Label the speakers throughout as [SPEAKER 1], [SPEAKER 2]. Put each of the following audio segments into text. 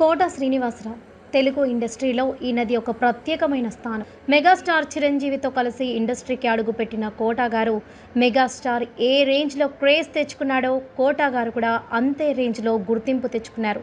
[SPEAKER 1] కోట శ్రీనివాసరావు తెలుగు ఇండస్ట్రీలో ఈ నది ఒక ప్రత్యేకమైన స్థానం. మెగాస్టార్ చిరంజీవితో కలిసి ఇండస్ట్రీకి అడుగుపెట్టిన కోటా గారు మెగాస్టార్ ఏ రేంజ్లో క్రేజ్ తెచ్చుకున్నాడో కోటా గారు కూడా అంతే రేంజ్లో గుర్తింపు తెచ్చుకున్నారు.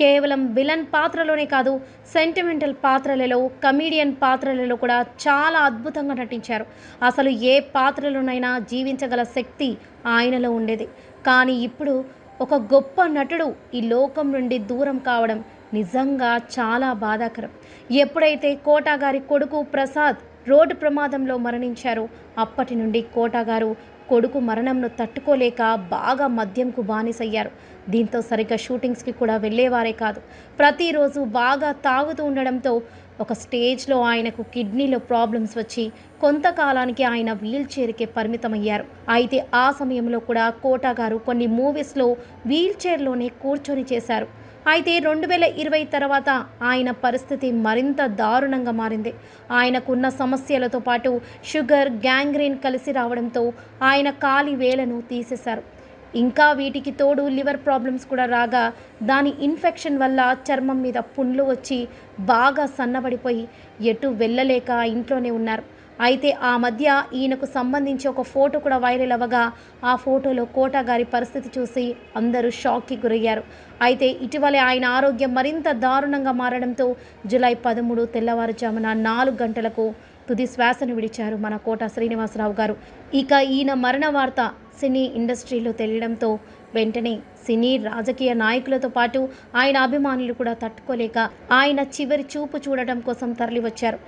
[SPEAKER 1] కేవలం విలన్ పాత్రలోనే కాదు సెంటిమెంటల్ పాత్రలలో కమీడియన్ పాత్రలలో కూడా చాలా అద్భుతంగా నటించారు. అసలు ఏ పాత్రలోనైనా జీవించగల శక్తి ఆయనలో ఉండేది. కానీ ఇప్పుడు ఒక గొప్ప నటుడు ఈ లోకం నుండి దూరం కావడం నిజంగా చాలా బాధాకరం. ఎప్పుడైతే కోటాగారి కొడుకు ప్రసాద్ రోడ్డు ప్రమాదంలో మరణించారో అప్పటి నుండి కోటాగారు కొడుకు మరణంను తట్టుకోలేక బాగా మద్యంకు బానిసయ్యారు. దీంతో సరిగ్గా షూటింగ్స్కి కూడా వెళ్ళేవారే కాదు. ప్రతిరోజు బాగా తాగుతూ ఉండడంతో ఒక స్టేజ్లో ఆయనకు కిడ్నీలో ప్రాబ్లమ్స్ వచ్చి కొంతకాలానికి ఆయన వీల్ చైర్కే పరిమితమయ్యారు. అయితే ఆ సమయంలో కూడా కోటా గారు కొన్ని మూవీస్లో వీల్ చైర్లోనే కూర్చొని చేశారు. అయితే రెండు వేల ఇరవై తర్వాత ఆయన పరిస్థితి మరింత దారుణంగా మారింది. ఆయనకున్న సమస్యలతో పాటు షుగర్ గ్యాంగ్రీన్ కలిసి రావడంతో ఆయన కాలి వేలను తీసేశారు. ఇంకా వీటికి తోడు లివర్ ప్రాబ్లమ్స్ కూడా రాగా దాని ఇన్ఫెక్షన్ వల్ల చర్మం మీద పుండ్లు వచ్చి బాగా సన్నబడిపోయి ఎటు వెళ్ళలేక ఇంట్లోనే ఉన్నారు. అయితే ఆ మధ్య ఈయనకు సంబంధించి ఒక ఫోటో కూడా వైరల్ అవ్వగా ఆ ఫోటోలో కోట గారి పరిస్థితి చూసి అందరూ షాక్కి గురయ్యారు. అయితే ఇటీవలే ఆయన ఆరోగ్యం మరింత దారుణంగా మారడంతో జూలై పదమూడు తెల్లవారుజామున నాలుగు గంటలకు తుది శ్వాసను విడిచారు మన కోట శ్రీనివాసరావు గారు. ఇక ఈయన మరణ వార్త సినీ ఇండస్ట్రీలో తెలియడంతో వెంటనే సినీ రాజకీయ నాయకులతో పాటు ఆయన అభిమానులు కూడా తట్టుకోలేక ఆయన చివరి చూపు చూడటం కోసం తరలివచ్చారు.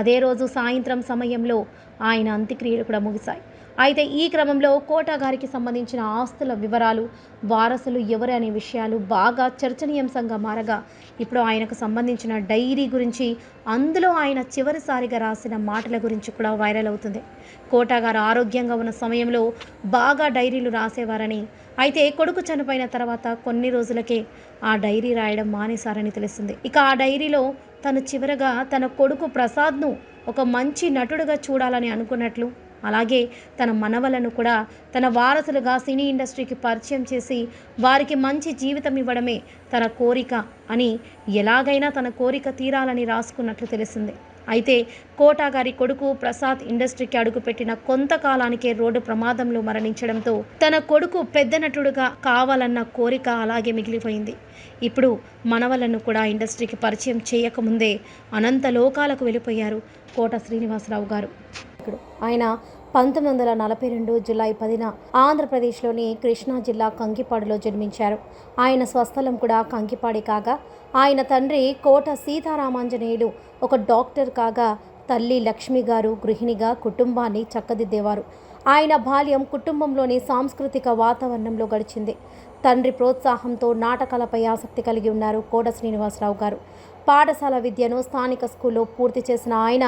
[SPEAKER 1] అదే రోజు సాయంత్రం సమయంలో ఆయన అంత్యక్రియలు కూడా ముగిశాయి. అయితే ఈ క్రమంలో కోటా గారికి సంబంధించిన ఆస్తుల వివరాలు వారసులు ఎవరు అనే విషయాలు బాగా చర్చనీయాంశంగా మారగా ఇప్పుడు ఆయనకు సంబంధించిన డైరీ గురించి అందులో ఆయన చివరిసారిగా రాసిన మాటల గురించి కూడా వైరల్ అవుతుంది. కోటా గారు ఆరోగ్యంగా ఉన్న సమయంలో బాగా డైరీలు రాసేవారని అయితే కొడుకు చనిపోయిన తర్వాత కొన్ని రోజులకే ఆ డైరీ రాయడం మానేశారని తెలిసింది. ఇక ఆ డైరీలో తను చివరగా తన కొడుకు ప్రసాద్ను ఒక మంచి నటుడుగా చూడాలని అనుకున్నట్లు అలాగే తన మనవలను కూడా తన వారసులుగా సినీ ఇండస్ట్రీకి పరిచయం చేసి వారికి మంచి జీవితం ఇవ్వడమే తన కోరిక అని ఎలాగైనా తన కోరిక తీరాలని రాసుకున్నట్లు తెలిసింది. అయితే కోటా గారి కొడుకు ప్రసాద్ ఇండస్ట్రీకి అడుగుపెట్టిన కొంతకాలానికే రోడ్డు ప్రమాదంలో మరణించడంతో తన కొడుకు పెద్ద నటుడుగా కావాలన్న కోరిక అలాగే మిగిలిపోయింది. ఇప్పుడు మనవలను కూడా ఇండస్ట్రీకి పరిచయం చేయకముందే అనంత లోకాలకు వెళ్ళిపోయారు కోట శ్రీనివాసరావు గారు. నాయకుడు. ఆయన పంతొమ్మిది వందల నలభై రెండు జులై పదిన ఆంధ్రప్రదేశ్లోని కృష్ణా జిల్లా కంకిపాడులో జన్మించారు. ఆయన స్వస్థలం కూడా కంకిపాడి కాగా ఆయన తండ్రి కోట సీతారామాంజనేయులు ఒక డాక్టర్ కాగా తల్లి లక్ష్మి గారు గృహిణిగా కుటుంబాన్ని చక్కదిద్దేవారు. ఆయన బాల్యం కుటుంబంలోని సాంస్కృతిక వాతావరణంలో గడిచింది. తండ్రి ప్రోత్సాహంతో నాటకాలపై ఆసక్తి కలిగి ఉన్నారు కోట శ్రీనివాసరావు గారు. పాఠశాల విద్యను స్థానిక స్కూల్లో పూర్తి చేసిన ఆయన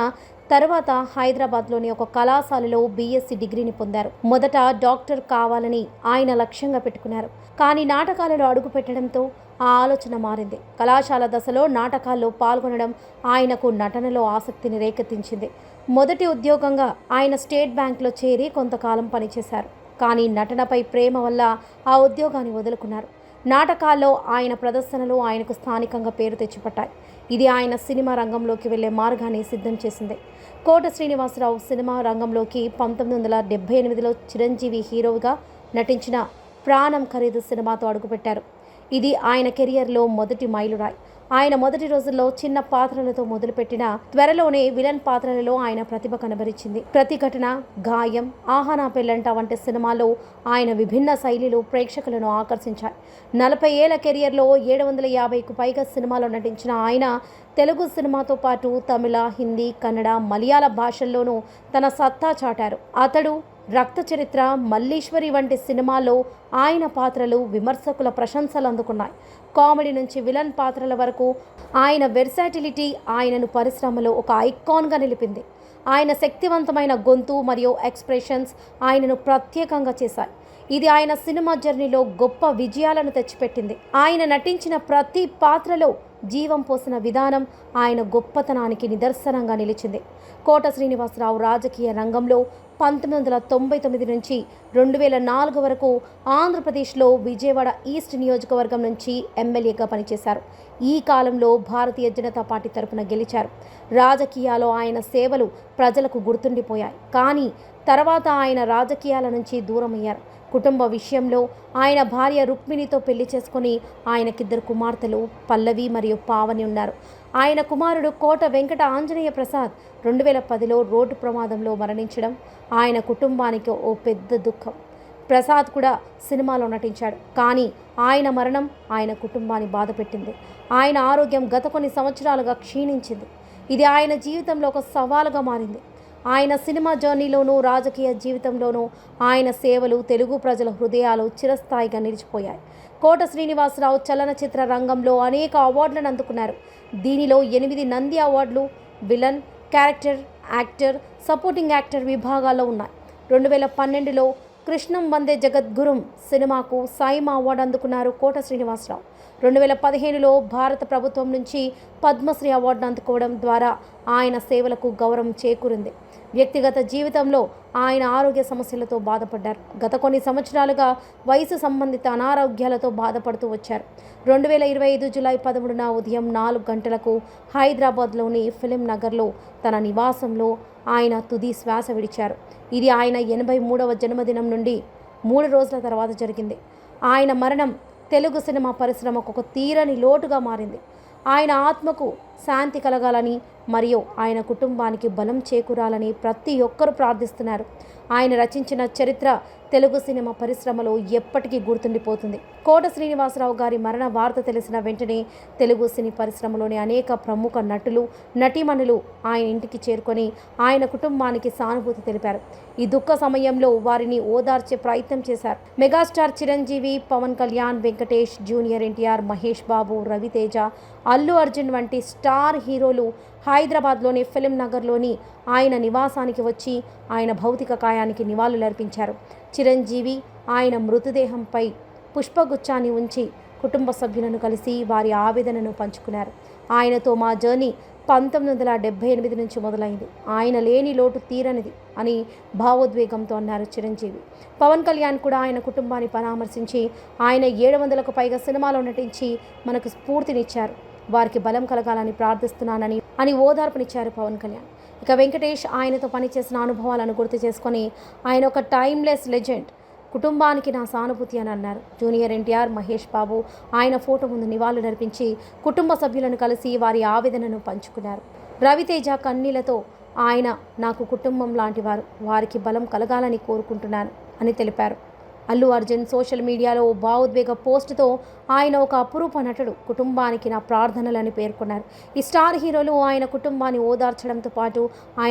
[SPEAKER 1] తర్వాత హైదరాబాద్లోని ఒక కళాశాలలో బీఎస్సీ డిగ్రీని పొందారు. మొదట డాక్టర్ కావాలని ఆయన లక్ష్యంగా పెట్టుకున్నారు. కానీ నాటకాలలో అడుగుపెట్టడంతో ఆ ఆలోచన మారింది. కళాశాల దశలో నాటకాల్లో పాల్గొనడం ఆయనకు నటనలో ఆసక్తిని రేకెత్తించింది. మొదటి ఉద్యోగంగా ఆయన స్టేట్ బ్యాంక్లో చేరి కొంతకాలం పనిచేశారు. కానీ నటనపై ప్రేమ వల్ల ఆ ఉద్యోగాన్ని వదులుకున్నారు. నాటకాల్లో ఆయన ప్రదర్శనలు ఆయనకు స్థానికంగా పేరు తెచ్చిపట్టాయి. ఇది ఆయన సినిమా రంగంలోకి వెళ్ళే మార్గాన్ని సిద్ధం చేసింది. కోట శ్రీనివాసరావు సినిమా రంగంలోకి పంతొమ్మిది వందల డెబ్బై ఎనిమిదిలో చిరంజీవి హీరోగా నటించిన ప్రాణం ఖరీదు సినిమాతో అడుగుపెట్టారు. ఇది ఆయన కెరియర్లో మొదటి మైలురాయి. ఆయన మొదటి రోజుల్లో చిన్న పాత్రలతో మొదలుపెట్టిన త్వరలోనే విలన్ పాత్రలలో ఆయన ప్రతిభ కనబరిచింది. ప్రతిఘటన గాయం ఆహానా పెళ్ళంట వంటి సినిమాలో ఆయన విభిన్న శైలిలో ప్రేక్షకులను ఆకర్షించాయి. నలభై ఏళ్ళ కెరియర్లో ఏడు వందల యాభైకు పైగా సినిమాలో నటించిన ఆయన తెలుగు సినిమాతో పాటు తమిళ హిందీ కన్నడ మలయాళ భాషల్లోనూ తన సత్తా చాటారు. అతడు రక్త చరిత్ర మల్లీశ్వరి వంటి సినిమాల్లో ఆయన పాత్రలు విమర్శకుల ప్రశంసలు అందుకున్నాయి. కామెడీ నుంచి విలన్ పాత్రల వరకు ఆయన వెర్సాటిలిటీ ఆయనను పరిశ్రమలో ఒక ఐకాన్గా నిలిపింది. ఆయన శక్తివంతమైన గొంతు మరియు ఎక్స్ప్రెషన్స్ ఆయనను ప్రత్యేకంగా చేశాయి. ఇది ఆయన సినిమా జర్నీలో గొప్ప విజయాలను తెచ్చిపెట్టింది. ఆయన నటించిన ప్రతి పాత్రలో జీవం పోసిన విధానం ఆయన గొప్పతనానికి నిదర్శనంగా నిలిచింది. కోట శ్రీనివాసరావు రాజకీయ రంగంలో పంతొమ్మిది వందల తొంభై తొమ్మిది నుంచి రెండు వేల నాలుగు వరకు ఆంధ్రప్రదేశ్లో విజయవాడ ఈస్ట్ నియోజకవర్గం నుంచి ఎమ్మెల్యేగా పనిచేశారు. ఈ కాలంలో భారతీయ జనతా పార్టీ తరపున గెలిచారు. రాజకీయాల్లో ఆయన సేవలు ప్రజలకు గుర్తుండిపోయాయి. కానీ తర్వాత ఆయన రాజకీయాల నుంచి దూరమయ్యారు. కుటుంబ విషయంలో ఆయన భార్య రుక్మిణితో పెళ్ళి చేసుకొని ఆయనకిద్దరు కుమార్తెలు పల్లవి మరియు పావని ఉన్నారు. ఆయన కుమారుడు కోట వెంకట ఆంజనేయ ప్రసాద్ రెండు వేల పదిలో రోడ్డు ప్రమాదంలో మరణించడం ఆయన కుటుంబానికి ఓ పెద్ద దుఃఖం. ప్రసాద్ కూడా సినిమాలో నటించాడు. కానీ ఆయన మరణం ఆయన కుటుంబాన్ని బాధపెట్టింది. ఆయన ఆరోగ్యం గత కొన్ని సంవత్సరాలుగా క్షీణించింది. ఇది ఆయన జీవితంలో ఒక సవాలుగా మారింది. ఆయన సినిమా జర్నీలోనూ రాజకీయ జీవితంలోనూ ఆయన సేవలు తెలుగు ప్రజల హృదయాలు చిరస్థాయిగా నిలిచిపోయాయి. కోట శ్రీనివాసరావు చలనచిత్ర రంగంలో అనేక అవార్డులను అందుకున్నారు. దీనిలో ఎనిమిది నంది అవార్డులు villain character actor supporting actor విభాగాల్లో ఉన్నాయి. రెండు వేల పన్నెండులో కృష్ణం వందే జగద్గురుం సినిమాకు సైమా అవార్డు అందుకున్నారు కోట శ్రీనివాసరావు. రెండు వేల పదిహేనులో భారత ప్రభుత్వం నుంచి పద్మశ్రీ అవార్డును అందుకోవడం ద్వారా ఆయన సేవలకు గౌరవం చేకూరింది. వ్యక్తిగత జీవితంలో ఆయన ఆరోగ్య సమస్యలతో బాధపడ్డారు. గత కొన్ని సంవత్సరాలుగా వయసు సంబంధిత అనారోగ్యాలతో బాధపడుతూ వచ్చారు. రెండు వేల ఇరవై ఐదు జులై పదమూడున ఉదయం నాలుగు గంటలకు హైదరాబాద్లోని ఫిలిం నగర్లో తన నివాసంలో ఆయన తుది శ్వాస విడిచారు. ఇది ఆయన ఎనభై మూడవ జన్మదినం నుండి మూడు రోజుల తర్వాత జరిగింది. ఆయన మరణం తెలుగు సినిమా పరిశ్రమకు ఒక తీరని లోటుగా మారింది. ఆయన ఆత్మకు శాంతి కలగాలని మరియు ఆయన కుటుంబానికి బలం చేకూరాలని ప్రతి ఒక్కరూ ప్రార్థిస్తున్నారు. ఆయన రచించిన చరిత్ర తెలుగు సినిమా పరిశ్రమలో ఎప్పటికీ గుర్తుండిపోతుంది. కోట శ్రీనివాసరావు గారి మరణ వార్త తెలిసిన వెంటనే తెలుగు సినీ పరిశ్రమలోని అనేక ప్రముఖ నటులు నటీమణులు ఆయన ఇంటికి చేరుకొని ఆయన కుటుంబానికి సానుభూతి తెలిపారు. ఈ దుఃఖ సమయంలో వారిని ఓదార్చే ప్రయత్నం చేశారు. మెగాస్టార్ చిరంజీవి పవన్ కళ్యాణ్ వెంకటేష్ జూనియర్ ఎన్టీఆర్ మహేష్ బాబు రవితేజ అల్లు అర్జున్ వంటి స్టార్ స్టార్ హీరోలు హైదరాబాద్లోని ఫిలిం నగర్లోని ఆయన నివాసానికి వచ్చి ఆయన భౌతిక కాయానికి నివాళులర్పించారు చిరంజీవి ఆయన మృతదేహంపై పుష్పగుచ్చాన్ని ఉంచి కుటుంబ సభ్యులను కలిసి వారి ఆవేదనను పంచుకున్నారు. ఆయనతో మా జర్నీ పంతొమ్మిది వందల డెబ్బై ఎనిమిది నుంచి మొదలైంది. ఆయన లేని లోటు తీరనిది అని భావోద్వేగంతో అన్నారు చిరంజీవి. పవన్ కళ్యాణ్ కూడా ఆయన కుటుంబాన్ని పరామర్శించి ఆయన ఏడు వందలకు పైగా సినిమాలో నటించి మనకు స్ఫూర్తినిచ్చారు. వారికి బలం కలగాలని ప్రార్థిస్తున్నానని అని ఓదార్పునిచ్చారు పవన్ కళ్యాణ్. ఇక వెంకటేష్ ఆయనతో పనిచేసిన అనుభవాలను గుర్తు చేసుకొని ఆయన ఒక టైమ్లెస్ లెజెండ్ కుటుంబానికి నా సానుభూతి అని అన్నారు. జూనియర్ ఎన్టీఆర్ మహేష్ బాబు ఆయన ఫోటో ముందు నివాళులు నర్పించి కుటుంబ సభ్యులను కలిసి వారి ఆవేదనను పంచుకున్నారు. రవితేజ కన్నీలతో ఆయన నాకు కుటుంబం లాంటి వారు వారికి బలం కలగాలని కోరుకుంటున్నాను అని తెలిపారు. అల్లు అర్జున్ సోషల్ మీడియాలో భావోద్వేగ పోస్టుతో ఆయన ఒక అపురూప నటుడు. కుటుంబానికి నా ప్రార్థనలని పేర్కొన్నారు. ఈ స్టార్ హీరోలు ఆయన కుటుంబాన్ని ఓదార్చడంతో పాటు ఆయన